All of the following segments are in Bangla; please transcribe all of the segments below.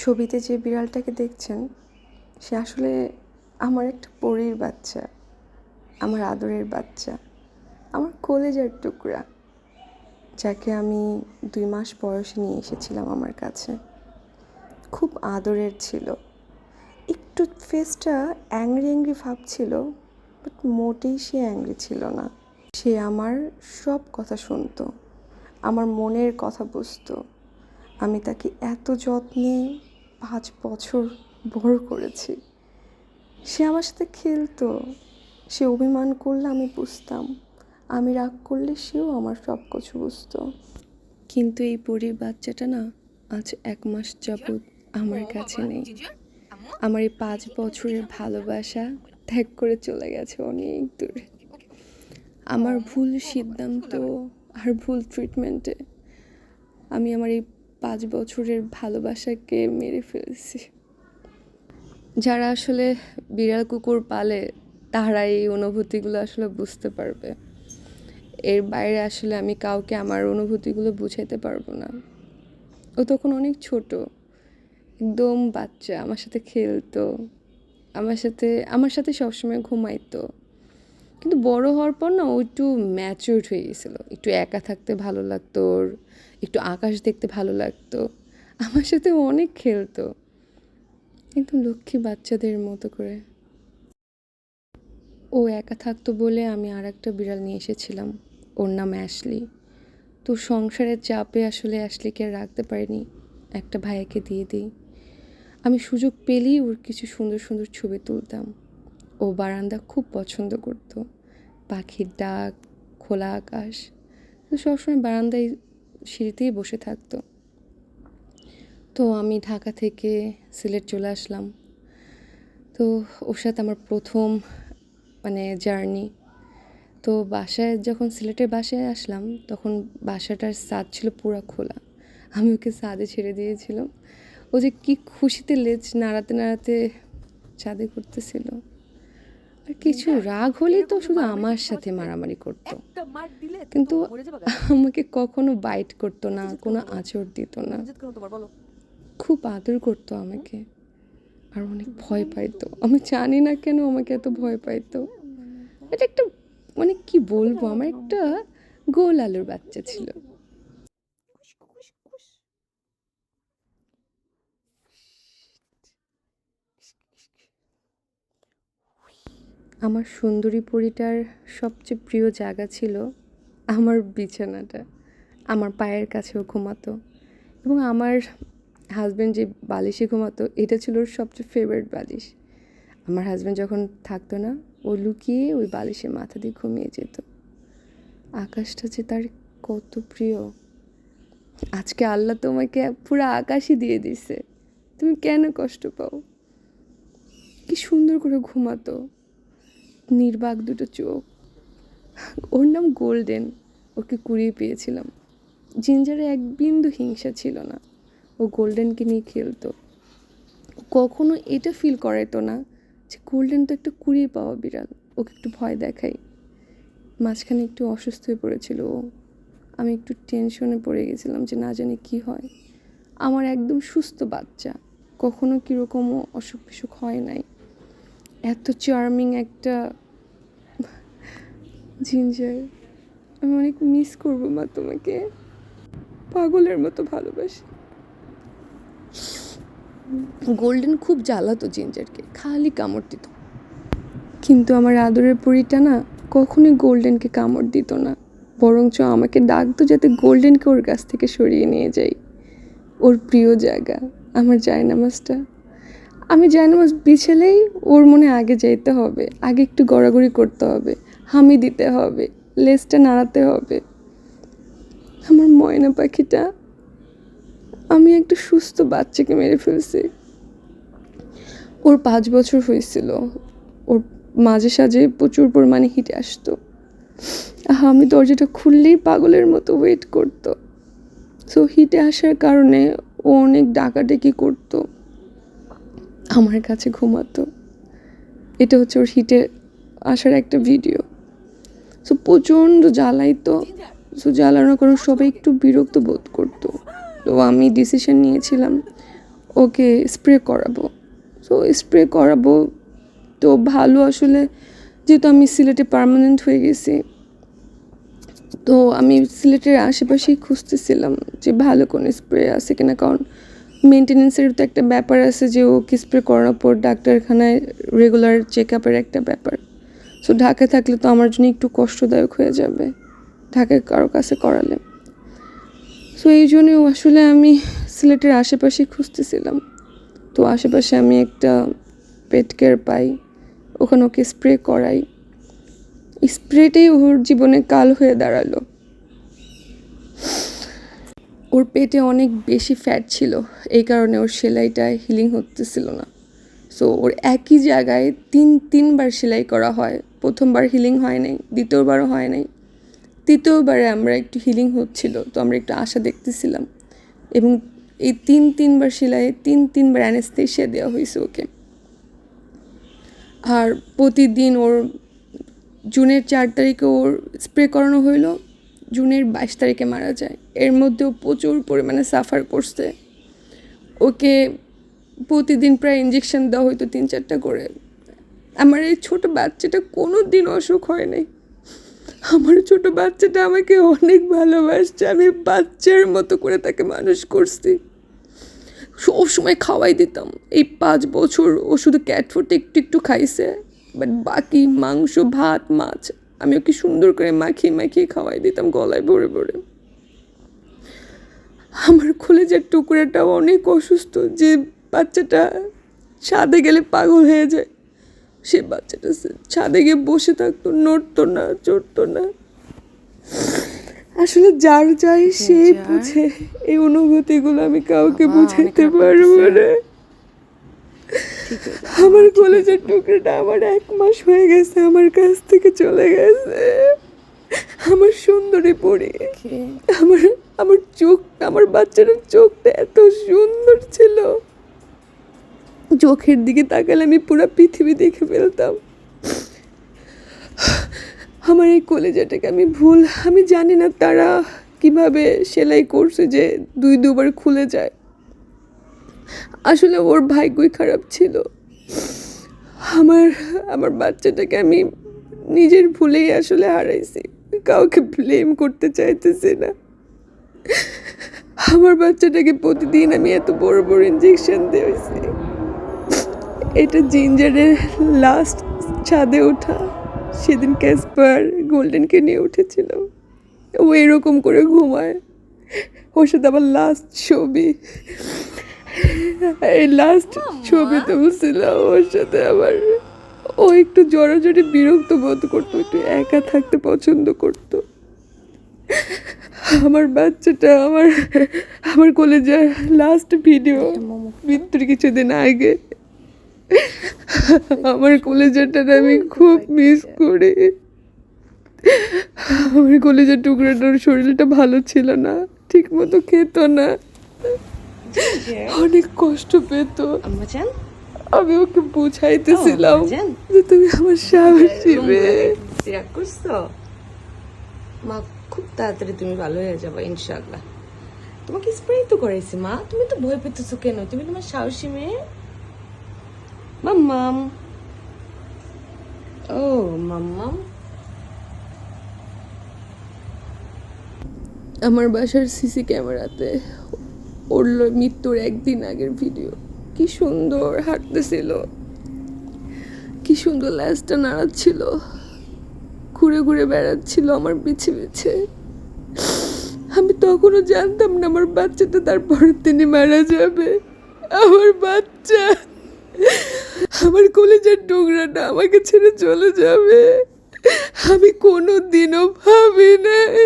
ছবিতে যে বিড়ালটাকে দেখছেন, সে আসলে আমার একটা পরীর বাচ্চা, আমার আদরের বাচ্চা, আমার কলেজের টুকরা, যাকে আমি দুই মাস বয়সে নিয়ে এসেছিলাম আমার কাছে। খুব আদরের ছিল। একটু ফেসটা অ্যাংরি অ্যাংরি ভাব ছিল বাট মোটেই সে অ্যাংরি ছিল না। সে আমার সব কথা শুনতো, আমার মনের কথা বুঝতো। আমি তাকে এত যত্নে পাঁচ বছর বড় করেছি। সে আমার সাথে খেলতো, সে অভিমান করলে আমি বুঝতাম, আমি রাগ করলে সেও আমার সব কিছু বুঝতো। কিন্তু এই পরীর বাচ্চাটা না আজ এক মাস যাবৎ আমার কাছে নেই। আমার এই পাঁচ বছরের ভালোবাসা ত্যাগ করে চলে গেছে অনেক দূরে। আমার ভুল সিদ্ধান্ত আর ভুল ট্রিটমেন্টে আমি আমার এই পাঁচ বছরের ভালোবাসাকে মেরে ফেলছি। যারা আসলে বিড়াল কুকুর পালে তারা এই অনুভূতিগুলো আসলে বুঝতে পারবে। এর বাইরে আসলে আমি কাউকে আমার অনুভূতিগুলো বুঝাইতে পারব না। ও তখন অনেক ছোট, একদম বাচ্চা, আমার সাথে খেলতো, আমার সাথে আমার সাথে সবসময় ঘুমাইতো। কিন্তু বড় হওয়ার পর না ও একটু ম্যাচিউরড হয়ে গেছিল, একটু একা থাকতে ভালো লাগতো ওর। একটু আকাশ দেখতে ভালো লাগতো। আমার সাথে অনেক খেলতো। একদম লক্ষ্মী বাচ্চাদের মতো করে। ও একা থাকতো বলে আমি আর একটা বিড়াল নিয়ে এসেছিলাম। ওর নাম অ্যাশলি। তো সংসারের চাপে আসলে অ্যাশলিকে আর রাখতে পারিনি। একটা ভাইয়াকে দিয়ে দিই। আমি সুযোগ পেলেই ওর কিছু সুন্দর সুন্দর ছবি তুলতাম। ও বারান্দা খুব পছন্দ করত। পাখির ডাক, খোলা আকাশ। তো সবসময় বারান্দায় সিঁড়িতেই বসে থাকতো। তো আমি ঢাকা থেকে সিলেট চলে আসলাম। তো ওর সাথে আমার প্রথম মানে জার্নি। তো বাসায় যখন সিলেটের বাসায় আসলাম, তখন বাসাটার ছাদ ছিল পুরো খোলা। আমি ওকে ছাদে ছেড়ে দিয়েছিলাম। ও যে কি খুশিতে লেজ নাড়াতে নাড়াতে ছাদে করতেছিল। আর কিছু রাগ হলেই তো শুধু আমার সাথে মারামারি করতো। কিন্তু। আমাকে কখনো বাইট করতো না, কোনো আঁচড় দিত না। খুব আদর করতো আমাকে। আর অনেক ভয় পাইতো। আমি জানি না কেন আমাকে এত ভয় পাইতো। এটা একটা মানে কি বলব? আমার একটা গোল আলুর বাচ্চা ছিল। আমার সুন্দরী পরিটার সবচেয়ে প্রিয় জায়গা ছিল আমার বিছানাটা। আমার পায়ের কাছেও ঘুমাতো। এবং আমার হাজব্যান্ড যে বালিশে ঘুমাতো, এটা ছিল ওর সবচেয়ে ফেভারিট বালিশ। আমার হাজব্যান্ড যখন থাকতো না, ও লুকিয়ে ওই বালিশে মাথা দিয়ে ঘুমিয়ে যেত। আকাশটা যে তার কত প্রিয়। আজকে আল্লাহ তোমাকে পুরো আকাশই দিয়ে দিছে। তুমি কেন কষ্ট পাও? কি সুন্দর করে ঘুমাতো। নির্বাক দুটো চোখ। ওর নাম গোল্ডেন, ওকে কুড়িয়ে পেয়েছিলাম। জিঞ্জারে এক বিন্দু হিংসা ছিল না। ও গোল্ডেনকে নিয়ে খেলতো। কখনো এটা ফিল করাইতো না যে গোল্ডেন তো একটা কুড়িয়ে পাওয়া বিড়াল, ওকে একটু ভয় দেখাই মাঝখানে একটু অসুস্থ হয়ে পড়েছিল ও। আমি একটু টেনশনে পড়ে গেছিলাম যে না জানি কি হয়। আমার একদম সুস্থ বাচ্চা, কখনো কীরকমও অসুখ বিসুখ হয় নাই। এত চার্মিং একটা জিঞ্জার আমি অনেক মিস করব মা তোমাকে। পাগলের মতো ভালোবাসি। গোল্ডেন খুব জ্বালাতো জিঞ্জারকে খালি কামড় দিত। কিন্তু আমার আদরের পরিটা না কখনোই গোল্ডেনকে কামড় দিত না। বরঞ্চ আমাকে ডাকতো যাতে গোল্ডেনকে ওর কাছ থেকে সরিয়ে নিয়ে যাই। ওর প্রিয় জায়গা, আমার জায়নামাজটা। আমি জায়নামাজ বিছেলেই ওর মনে আগে যেতে হবে আগে একটু গড়াগড়ি করতে হবে হামি দিতে হবে লেজটা নাড়াতে হবে। আমার ময়না পাখিটা আমি একটা সুস্থ বাচ্চাকে মেরে ফেলছি। ওর পাঁচ বছর হয়েছিল ওর মাঝে সাঝে প্রচুর পরিমাণে হিটে আসতো। আহা, আমি দরজাটা খুললেই পাগলের মতো ওয়েট করতো। সো হিটে আসার কারণে ও অনেক ডাকাডাকি করতো। আমার কাছে ঘুমাতো। এটা হচ্ছে ওর হিটে আসার একটা ভিডিও। সো প্রচণ্ড জ্বালাইতো। সো জ্বালানোর কারণে সবাই একটু বিরক্ত বোধ করতো। তো আমি ডিসিশন নিয়েছিলাম, ওকে স্প্রে করাবো। সো স্প্রে করাবো তো ভালো আসলে, যেহেতু আমি সিলেটে পার্মানেন্ট হয়ে গেছি, তো আমি সিলেটের আশেপাশেই খুঁজতেছিলাম যে ভালো কোনো স্প্রে আছে কিনা। কারণ মেনটেনেন্সের তো একটা ব্যাপার আছে যে ওকে স্প্রে করানোর পর ডাক্তারখানায় রেগুলার চেক আপের একটা ব্যাপার। সো ঢাকায় থাকলে তো আমার জন্য একটু কষ্টদায়ক হয়ে যাবে ঢাকায় কারও কাছে করালে। সো এই জন্যও আসলে আমি সিলেটের আশেপাশেই খুঁজতেছিলাম। তো আশেপাশে আমি একটা পেট কেয়ার পাই, ওখানে ওকে স্প্রে করাই। স্প্রেটাই ওর জীবনে কাল হয়ে দাঁড়াল। ওর পেটে অনেক বেশি ফ্যাট ছিল। এই কারণে ওর সেলাইটা হিলিং হতেছিল না। সো ওর একই জায়গায় তিন, তিনবার সেলাই করা হয়। প্রথমবার হিলিং হয় নাই, দ্বিতীয়বারও হয় নাই। তৃতীয়বারে আমরা একটু হিলিং হচ্ছিল, তো আমরা একটু আশা দেখতেছিলাম। এবং এই তিন, তিনবার সেলাইয়ে তিন, তিনবার অ্যানেস্থেশিয়া দেওয়া হয়েছে ওকে। আর প্রতিদিন ওর জুনের চার তারিখে ওর স্প্রে করানো হইল। জুনের বাইশ তারিখে মারা যায়। এর মধ্যেও প্রচুর পরিমাণে সাফার করছে। ওকে প্রতিদিন প্রায় ইঞ্জেকশন দেওয়া হইতো তিন চারটা করে। আমার এই ছোট বাচ্চাটা কোনো দিন অসুখ হয় নাই। আমার ছোট বাচ্চাটা আমাকে অনেক ভালোবাসছে। আমি বাচ্চার মতো করে তাকে মানুষ করছি। সবসময় খাওয়াই দিতাম। এই পাঁচ বছর ও শুধু ক্যাট ফুড একটু একটু খাইছে বাট বাকি মাংস, ভাত, মাছ আমি ওকে সুন্দর করে মাখিয়ে মাখিয়ে খাওয়াই দিতাম গলায় ভরে ভরে। আমার কলেজের টুকরাটাও অনেক অসুস্থ যে বাচ্চাটা ছাদে গেলে পাগল হয়ে যায় সে বাচ্চাটা ছাদে গিয়ে বসে থাকতো নড়তো না চড়তো না। আসলে যার যাই সে বুঝে এই অনুভূতিগুলো আমি কাউকে বুঝাইতে পারব না। আমার কলেজের টুকরাটা আমার এক মাস হয়ে গেছে আমার কাছ থেকে চলে গেছে। আমার সুন্দরী পড়ে. আমার আমার চোখ আমার বাচ্চাটার চোখটা এত সুন্দর ছিল। চোখের দিকে তাকালে আমি পুরো পৃথিবী দেখে ফেলতাম। আমার এই কলেজাটাকে আমি ভুল আমি জানি না তারা কীভাবে সেলাই করছে যে দুই দুবার খুলে যায়। আসলে ওর ভাগ্যই খারাপ ছিল। আমার আমার বাচ্চাটাকে আমি নিজের ভুলেই আসলে হারাইছি। কাউকে ব্লেম করতে চাইতেছি না। আমার বাচ্চাটাকে প্রতিদিন আমি এত বড় বড় ইঞ্জেকশন দিয়েছি। এটা জিঞ্জারের লাস্ট ছাদে ওঠা। সেদিন ক্যাসপার গোল্ডেনকে নিয়ে উঠেছিল। ও এরকম করে ঘুমায়। ওর সাথে আমার লাস্ট ছবি। এই লাস্ট ছবি তুলছিল ওর সাথে আবার ও একটু জড়াজড়ি বিরক্ত বোধ করতো একটু একা থাকতে পছন্দ করতো। আমার বাচ্চাটা আমার আমার কলেজের লাস্ট ভিডিও মৃত্যুর কিছুদিন আগে। আমার কলেজাটা আমি খুব মিস করি। আমার কলেজের টুকরাটার শরীরটা ভালো ছিল না ঠিক মতো খেত না। অনেক কষ্ট পেত। আমি ওকে বুঝাইতেছিলাম যে তুমি আমার করছ মা খুব তাড়াতাড়ি তুমি ভালো হয়ে যাবে ইনশাআল্লাহ। তোমাকে স্প্রে তো করেছি মা। তুমি তো ভয় পেতেছো কেন? তুমি তোমার সাহসী মেয়ে? মাম্মাম। ও মাম্মাম। আমার বাসার সিসি ক্যামেরাতে ওর মৃত্যুর একদিন আগের ভিডিও কি সুন্দর হাঁটতেছিল। কি সুন্দর ল্যাসটা নাড়াচ্ছিল। ঘুরে ঘুরে বেড়াচ্ছিল আমার পিছে পিছে। আমি তখনও জানতাম না আমার বাচ্চাটা তারপরের দিনই মারা যাবে। আমার বাচ্চা। আমার কলেজের টুকরাটা আমাকে ছেড়ে চলে যাবে। আমি কোনো দিনও ভাবি নাই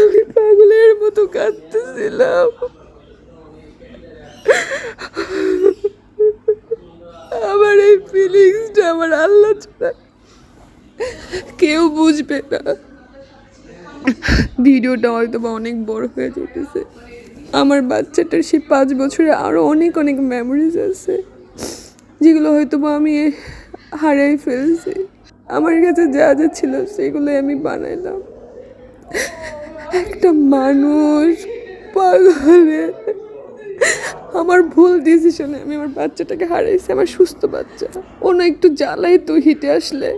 আমি পাগলের মতো কাঁদতেছিলাম। আমার এই ফিলিংসটা আমার আল্লাহ ছাড়া কেউ বুঝবে না। ভিডিওটা হয়তো বা অনেক বড় হয়ে যেতেছে। আমার বাচ্চাটার সেই পাঁচ বছরে আরও অনেক অনেক মেমোরিজ আছে, যেগুলো হয়তো বা আমি হারাই ফেলছি। আমার কাছে যা যা ছিল, সেগুলোই আমি বানাইলাম। একটা মানুষ, পাগলে। আমার ভুল ডিসিশনে আমি আমার বাচ্চাটাকে হারাইছি, আমার সুস্থ বাচ্চা। না একটু জ্বালাই তো হিটে আসলে।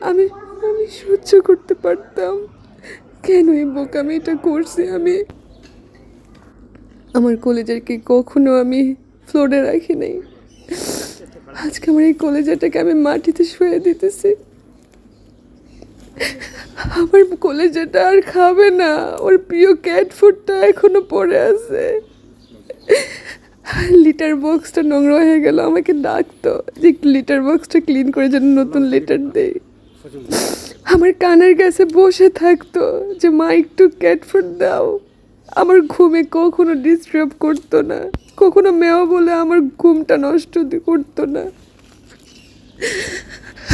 আমি আমি সহ্য করতে পারতাম। কেন এই বোকামি এটা করছি আমি? আমার কলেজেরকে কখনো আমি ফ্লোরে রাখি নাই? আজকে আমার এই কলেজাটাকে আমি মাটিতে শুয়ে দিতেছি। আমার কলেজাটা আর খাবে না, ওর প্রিয় ক্যাট ফুডটা এখনও পড়ে আছে। লিটার বক্সটা নোংরা হয়ে গেল, আমাকে ডাকতো যে লিটার বক্সটা ক্লিন করে যেন নতুন লিটার দেই। আমার কানের কাছে বসে থাকতো যে, মা, একটু ক্যাট ফুড দাও। আমার ঘুমে কখনো ডিস্টার্ব করতো না, কখনো মেও বলে আমার ঘুমটা নষ্ট করতো না।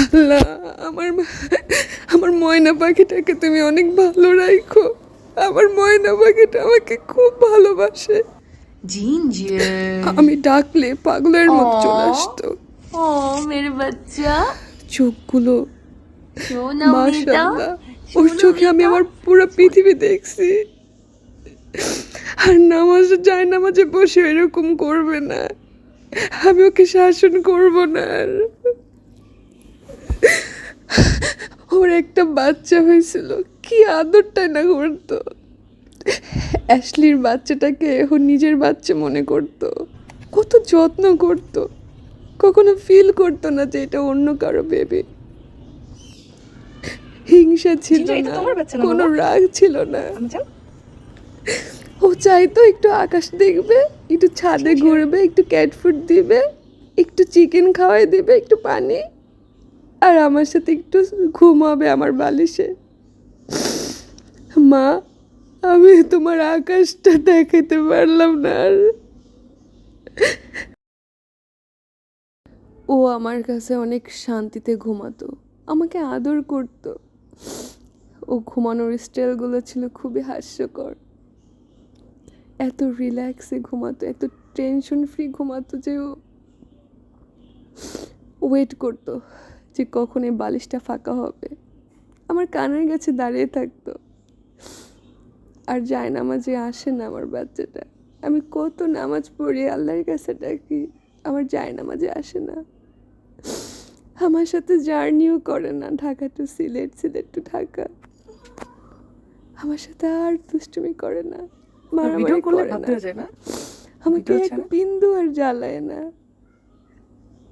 আল্লাহ আমার আমার ময়না পাখিটাকে তুমি অনেক ভালো রাখো আমার ময়না পাখিটা আমাকে খুব ভালোবাসে। আমি ডাকলে পাগলের মতো চলে আসতো। ও মেরে বাচ্চা। চোখগুলো মাশাআল্লাহ। ওর চোখে আমি আমার পুরো পৃথিবী দেখছি। আর নামাজে যায় নামাজে বসে এরকম করবে না। আমি ওকে শাসন করব না আর। ওর একটা বাচ্চা হয়েছিল। কি আদরটাই না করতো। অ্যাশলির বাচ্চাটাকে ও নিজের বাচ্চা মনে করতো। কত যত্ন করতো। কখনো ফিল করতো না যে এটা অন্য কারও বেবি হিংসা ছিল না। কোনো রাগ ছিল না। ও চাইতো একটু আকাশ দেখবে একটু ছাদে ঘুরবে একটু ক্যাট ফুড দিবে একটু চিকেন খাওয়াই দিবে একটু পানি। আর আমার সাথে একটু ঘুমাবে আমার বালিশে। মা, আমি তোমার আকাশটা দেখাতে পারলাম না আর। ও আমার কাছে অনেক শান্তিতে ঘুমাতো, আমাকে আদর করতো। ও ঘুমানোর স্টাইলগুলো ছিল খুবই হাস্যকর। এত রিল্যাক্সে ঘুমাতো, এত টেনশন ফ্রি ঘুমাতো যে ও ওয়েট করতো। যে কখন এই বালিশটা ফাঁকা হবে। আমার কানের কাছে দাঁড়িয়ে থাকতো। আর যায় নামাজে আসে না আমার বাচ্চাটা। আমি কত নামাজ পড়ি আল্লাহর কাছে ডাকি আমার যায় নামাজে আসে না। আমার সাথে জার্নিও করে না ঢাকা টু সিলেট সিলেট টু ঢাকা। আমার সাথে আর দুষ্টুমি করে না মারামারি করে না। আমাকে এক বিন্দু আর জ্বালায় না।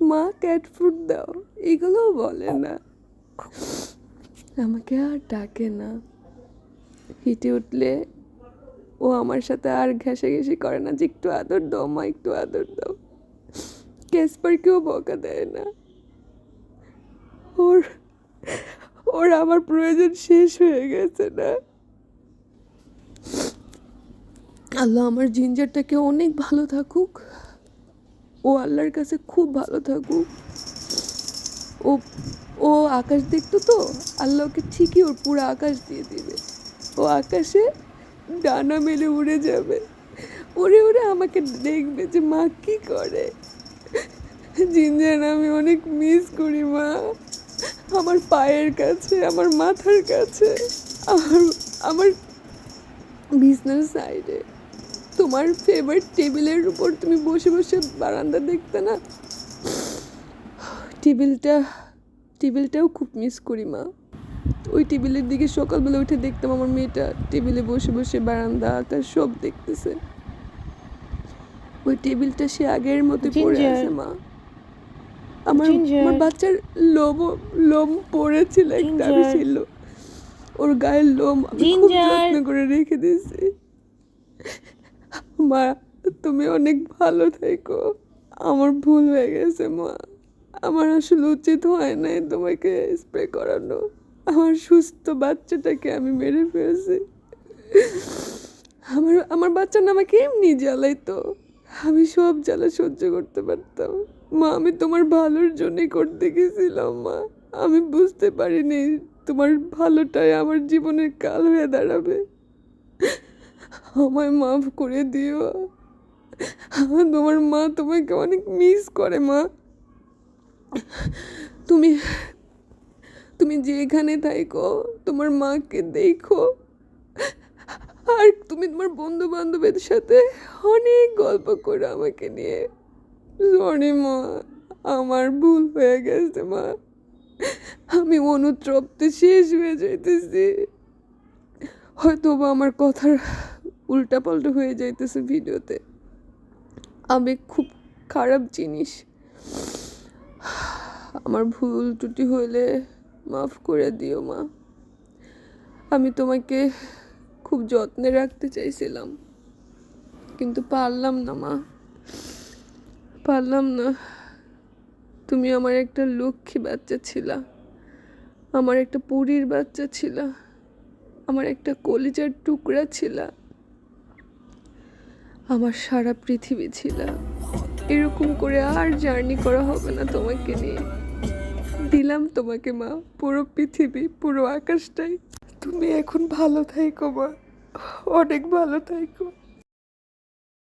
মা ক্যাট ফুড দাও। এগুলোও বলে না। আমাকে আর ডাকে না। হিটে উঠলে ও আমার সাথে আর ঘেঁষাঘেঁষি করে না যে একটু আদর দাও, মা একটু আদর দাও। ক্যাসপারকেও বকা দেয় না। ওর ওর আমার প্রয়োজন শেষ হয়ে গেছে না। আল্লাহ আমার জিঞ্জারটাকে অনেক ভালো থাকুক। ও আল্লাহর কাছে খুব ভালো থাকুক। ও ও আকাশ দেখতো তো? আল্লাহ ওকে ঠিকই ওর পুরো আকাশ দিয়ে দিবে। ও আকাশে ডানা মেলে উড়ে যাবে। উড়ে উড়ে আমাকে দেখবে যে মা কি করে। জিঞ্জার আমি অনেক মিস করি মা। আমার পায়ের কাছে, আমার মাথার কাছে, আমার আমার বিজনেস সাইডে তোমার ফেভারিট টেবিলের উপর তুমি বসে বসে বারান্দা দেখতে না? টেবিলটা টেবিলটাও খুব মিস করি মা। ওই টেবিলের দিকে সকালবেলা উঠে দেখতাম আমার মেয়েটা টেবিলে বসে বসে বারান্দা আকাশ সব দেখতেছে। ওই টেবিলটা সে আগের মতো পড়ে আছে মা। আমার আমার বাচ্চার লোম লোম পড়েছিল একটা জিঞ্জার। ওর গায়ের লোম আমি খুব যত্ন করে রেখে দিয়েছি। মা, তুমি অনেক ভালো থেকো। আমার ভুল হয়ে গেছে মা। আমার আসলে উচিত হয় নাই তোমাকে স্প্রে করানো। আমার সুস্থ বাচ্চাটাকে আমি মেরে ফেলছি। আমার আমার বাচ্চা না আমাকে এমনি জ্বালাইতো। আমি সব জ্বালা সহ্য করতে পারতাম। মা, আমি তোমার ভালোর জন্যই করতে গেছিলাম মা। আমি বুঝতে পারিনি তোমার ভালোটাই আমার জীবনের কাল হয়ে দাঁড়াবে। আমায় মাফ করে দিও। তোমার মা তোমাকে অনেক মিস করে, মা। তুমি তুমি যেখানে থাকো, তোমার মাকে দেখো। আর তুমি তোমার বন্ধু বান্ধবের সাথে অনেক গল্প করে আমাকে নিয়ে। সরি মা, আমার ভুল হয়ে গেছে, মা। আমি অনুতপ্তে শেষ হয়ে যাইতেছি। হয়তো বা আমার কথার উল্টাপাল্টা হয়ে যাইতেছে ভিডিওতে। আবেগ খুব খারাপ জিনিস। আমার ভুল ত্রুটি হইলে মাফ করে দিও, মা। আমি তোমাকে খুব যত্নে রাখতে চাইছিলাম। কিন্তু পারলাম না, মা। পারলাম না। তুমি আমার একটা লক্ষ্মী বাচ্চা ছিলা। আমার একটা পুরীর বাচ্চা ছিলা। আমার একটা কলিজার টুকরা ছিলা। আমার সারা পৃথিবী ছিলাম এরকম করে আর জার্নি করা হবে না তোমাকে নিয়ে। দিলাম তোমাকে, মা। পুরো পৃথিবী, পুরো আকাশটাই। তুমি এখন ভালো থাইকো, মা। অনেক ভালো থাইকো।